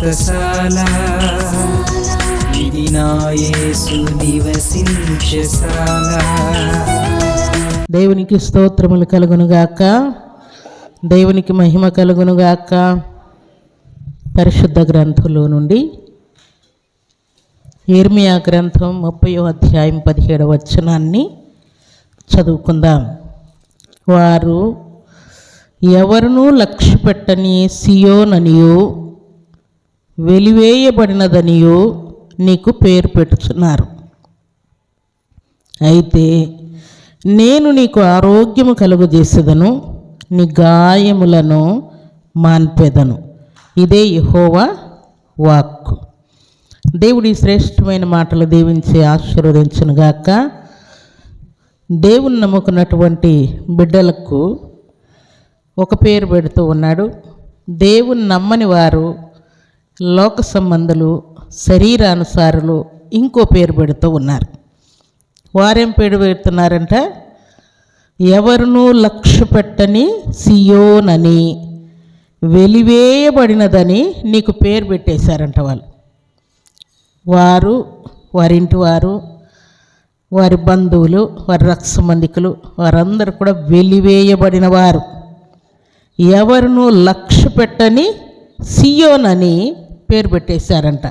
వ్రతశాల ఇది నా నివసించశాల దేవునికి స్తోత్రములు కలుగునుగాక దేవునికి మహిమ కలుగునుగాక పరిశుద్ధ గ్రంథంలో నుండి ఇర్మియా గ్రంథం ముప్పయో అధ్యాయం పదిహేడవ వచనాన్ని చదువుకుందాం. వారు ఎవరునూ లక్ష్యపెట్టని సియోననియో వెలివేయబడినదనియో నీకు పేరు పెట్టుచున్నారు. అయితే నేను నీకు ఆరోగ్యము కలుగజేసేదను నీ గాయములను మాన్పెదను. ఇదే యహోవా వాక్కు. దేవుడి శ్రేష్టమైన మాటలు దీవించి ఆశీర్వదించునుగాక దేవుని నమ్ముకున్నటువంటి బిడ్డలకు ఒక పేరు పెడుతూ ఉన్నాడు. దేవుని నమ్మని వారు లోక సంబంధులు శరీరానుసారులు ఇంకో పేరు పెడుతూ ఉన్నారు. వారేం పేరు పెడుతున్నారంట? ఎవరునూ లక్ష్య పెట్టని సియోనని వెలివేయబడినదని నీకు పేరు పెట్టేశారంట వాళ్ళు. వారు వారింటి వారు వారి బంధువులు వారి రక్త సంబంధికులు వారందరూ కూడా వెలివేయబడిన వారు. ఎవరును లక్ష్య పెట్టని సియోనని పేరు పెట్టేశారంట.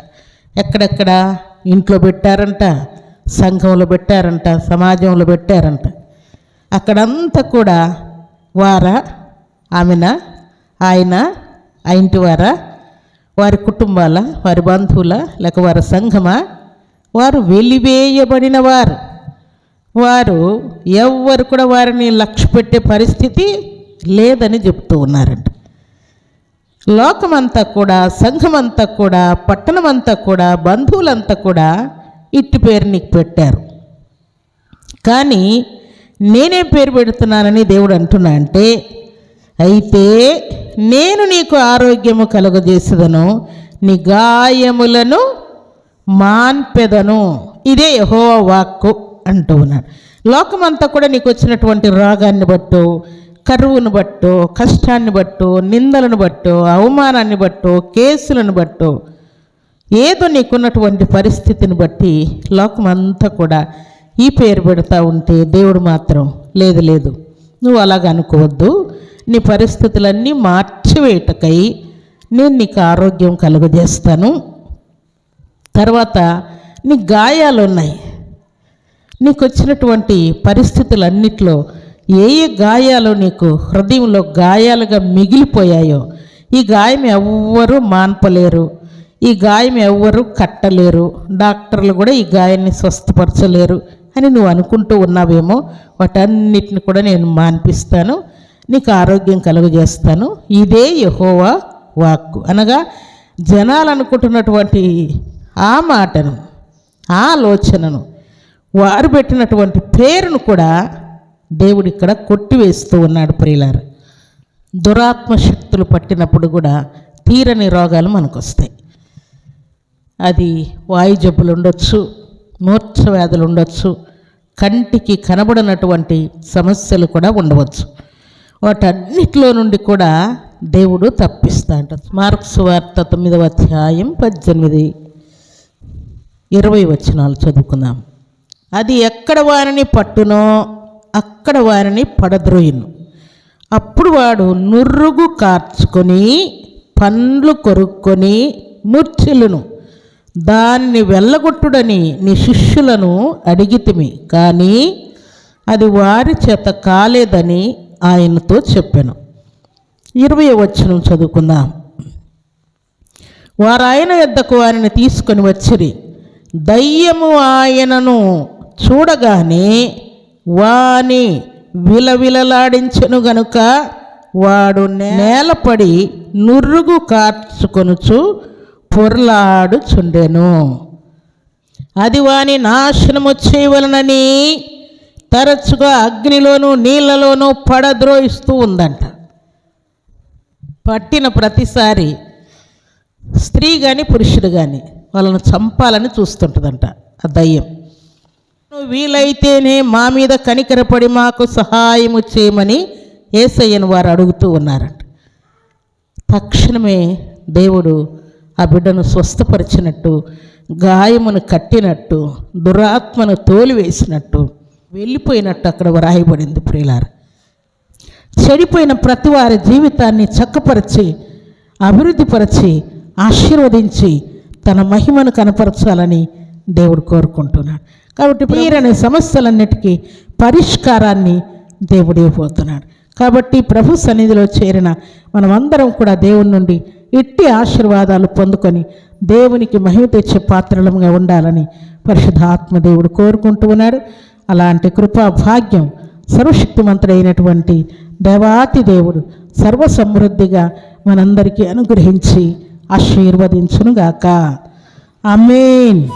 ఎక్కడెక్కడ? ఇంట్లో పెట్టారంట సంఘంలో పెట్టారంట సమాజంలో పెట్టారంట. అక్కడంతా కూడా వారా ఆమెన ఆయన ఆ ఇంటి వారా వారి కుటుంబాల వారి బంధువుల లేక వారి సంఘమా? వారు వెలివేయబడిన వారు. వారు ఎవ్వరు కూడా వారిని లక్ష్య పెట్టే పరిస్థితి లేదని చెప్తూ ఉన్నారంట. లోకమంతా కూడా సంఘమంతా కూడా పట్టణమంతా కూడా బంధువులంతా కూడా ఇట్టి పేరు నీకు పెట్టారు. కానీ నేనేం పేరు పెడుతున్నానని దేవుడు అంటున్నా అంటే అయితే నేను నీకు ఆరోగ్యము కలుగజేసేదను నీ గాయములను మాన్పెదను. ఇదే యహో వాక్కు అంటూ ఉన్నాడు. లోకమంతా కూడా నీకు వచ్చినటువంటి రోగాన్ని బట్టు కరువును బట్టో కష్టాన్ని బట్టో నిందలను బట్టో అవమానాన్ని బట్టో కేసులను బట్టో ఏదో నీకున్నటువంటి పరిస్థితిని బట్టి లోకమంతా కూడా ఈ పేరు పెడతా ఉంటే దేవుడు మాత్రం లేదు లేదు. నువ్వు అలాగ అనుకోవద్దు. నీ పరిస్థితులన్నీ మార్చివేయటకై నేను నీకు ఆరోగ్యం కలుగజేస్తాను. తర్వాత నీ గాయాలు ఉన్నాయి నీకు వచ్చినటువంటి పరిస్థితులన్నిట్లో ఏ ఏ గాయాలు నీకు హృదయంలో గాయాలుగా మిగిలిపోయాయో ఈ గాయం ఎవ్వరూ మాన్పలేరు ఈ గాయం ఎవ్వరూ కట్టలేరు డాక్టర్లు కూడా ఈ గాయాన్ని స్వస్థపరచలేరు అని నువ్వు అనుకుంటూ ఉన్నావేమో వాటన్నిటిని కూడా నేను మాన్పిస్తాను నీకు ఆరోగ్యం కలుగజేస్తాను. ఇదే యహోవా వాక్కు. అనగా జనాలు అనుకుంటున్నటువంటి ఆ మాటను ఆ ఆలోచనను వారు పెట్టినటువంటి పేరును కూడా దేవుడు ఇక్కడ కొట్టివేస్తూ ఉన్నాడు ప్రియులారు. దురాత్మ శక్తులు పట్టినప్పుడు కూడా తీరని రోగాలు మనకు వస్తాయి అది వాయు జబ్బులు ఉండొచ్చు మూర్ఛ వ్యాధులు ఉండొచ్చు కంటికి కనబడినటువంటి సమస్యలు కూడా ఉండవచ్చు. వాటన్నిటిలో నుండి కూడా దేవుడు తప్పిస్తాడు మార్క్స్ వార్త తొమ్మిదవ అధ్యాయం పద్దెనిమిది ఇరవై వచనాలు చదువుకుందాం. అది ఎక్కడ వారిని పట్టునో అక్కడ వారిని పడద్రోయిను. అప్పుడు వాడు నుర్రుగు కార్చుకొని పండ్లు కొరుక్కొని ముర్చిలును దానిని వెళ్ళగొట్టుడని నీ శిష్యులను అడిగితిమి కానీ అది వారి చేత కాలేదని ఆయనతో చెప్పాను. ఇరవై వచనం చదువుకుందాం. వారు ఆయన యొద్దకు వారిని తీసుకొని వచ్చిరి. దయ్యము ఆయనను చూడగానే వాని విలవిలలాడించెను గనుక వాడు నేలపడి నుర్రుగు కార్చుకొనుచు పొర్లాడుచుండెను. అది వాని నాశనము చేయవలనని తరచుగా అగ్నిలోనూ నీళ్ళలోనూ పడద్రోహిస్తూ ఉందంట. పట్టిన ప్రతిసారి స్త్రీ కానీ పురుషుడు కానీ వాళ్ళను చంపాలని చూస్తుంటుందంట ఆ దయ్యం. వీలైతేనే మా మీద కనికరపడి మాకు సహాయము చేయమని ఏసయ్యను వారు అడుగుతూ ఉన్నారంట. తక్షణమే దేవుడు ఆ బిడ్డను స్వస్థపరిచినట్టు గాయమును కట్టినట్టు దురాత్మను తోలివేసినట్టు వెళ్ళిపోయినట్టు అక్కడ వ్రాయబడింది ప్రియులారు. చెడిపోయిన ప్రతి వారి జీవితాన్ని చక్కపరిచి అభివృద్ధిపరిచి ఆశీర్వదించి తన మహిమను కనపరచాలని దేవుడు కోరుకుంటున్నాడు. కాబట్టి మీరనే సమస్యలన్నిటికీ పరిష్కారాన్ని దేవుడు ఇవ్వబోతున్నాడు కాబట్టి ప్రభు సన్నిధిలో చేరిన మనమందరం కూడా దేవుని నుండి ఇట్టి ఆశీర్వాదాలు పొందుకొని దేవునికి మహిమ తెచ్చే పాత్రలుగా ఉండాలని పరిశుద్ధాత్మ దేవుడు కోరుకుంటూ ఉన్నాడు. అలాంటి కృపా భాగ్యం సర్వశక్తిమంతుడైనటువంటి దేవాతి దేవుడు సర్వసమృద్ధిగా మనందరికీ అనుగ్రహించి ఆశీర్వదించునుగాక. ఆమేన్.